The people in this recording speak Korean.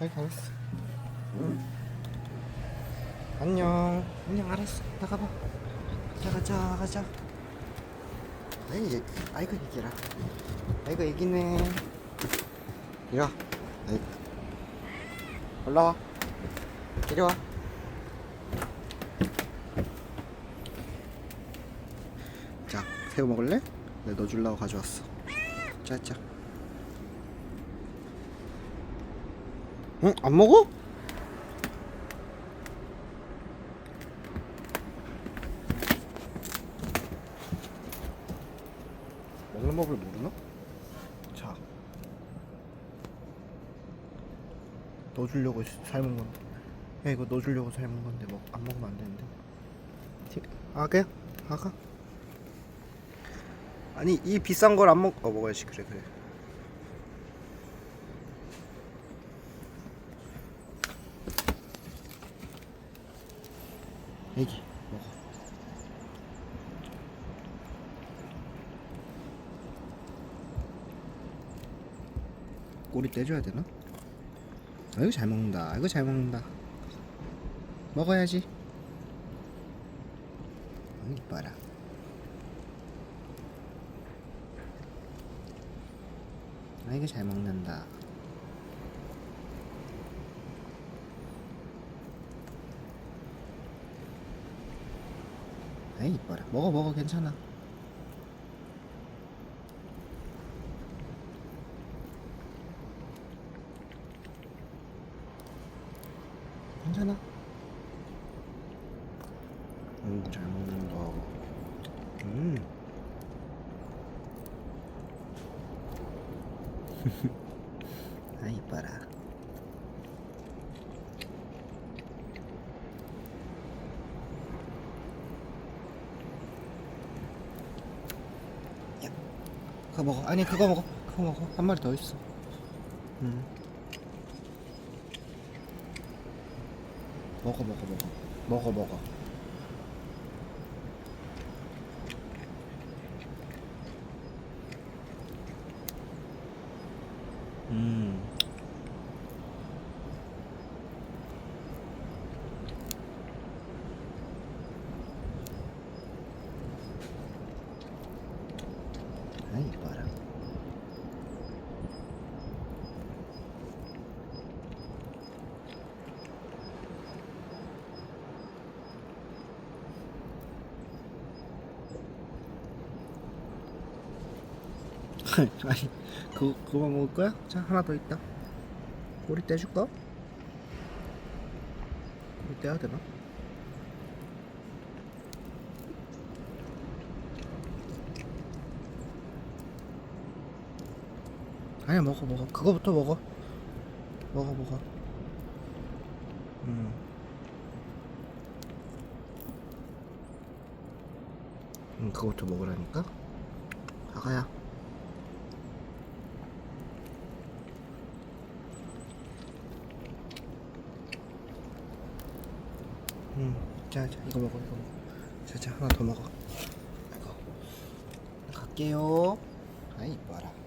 아이 알았어. 안녕. 안녕 알았어. 나가봐. 나가자 가자. 아이 얘- 아이고 얘기라. 아이고 애기네. 이리 와. 아이. 올라와. 이리 와. 자, 새우 먹을래? 내가 너 주려고 가져왔어. 짜자. 응? 안 먹어? 먹는 법을 모르나? 자. 너 주려고 삶은 건데. 야, 이거 너 주려고 삶은 건데, 뭐, 안 먹으면 안 되는데. 티- 아가? 아가? 아니, 이 비싼 걸 안 먹, 어, 먹어야지. 그래, 그래. 애기, 먹어. 꼬리 떼줘야 되나? 아이고 잘 먹는다. 아이고 잘 먹는다. 먹어야지. 아이 이뻐라. 아이고 잘 먹는다. 아이 이뻐라. 먹어 먹어 괜찮아. 괜찮아. 음, 잘 먹는다. 음. 아, 이뻐라. 야, 그거 먹어. 아니, 그거 먹어. 그거 먹어. 한 마리 더 있어. 음. 먹어, 먹어, 먹어. 먹어, 먹어. 음. 아이, 이뻐라. 아니, 그거, 그거만 먹을 거야? 자, 하나 더 있다. 꼬리 떼줄까? 꼬리 떼야 되나? 아니야, 먹어, 먹어. 그거부터 먹어. 먹어, 먹어. 음. 음, 그거부터 먹으라니까? 아가야. 음, 자, 자, 이거 먹어, 이거 먹어. 자, 자, 하나 더 먹어. 이거. 갈게요. 아이, 이뻐라.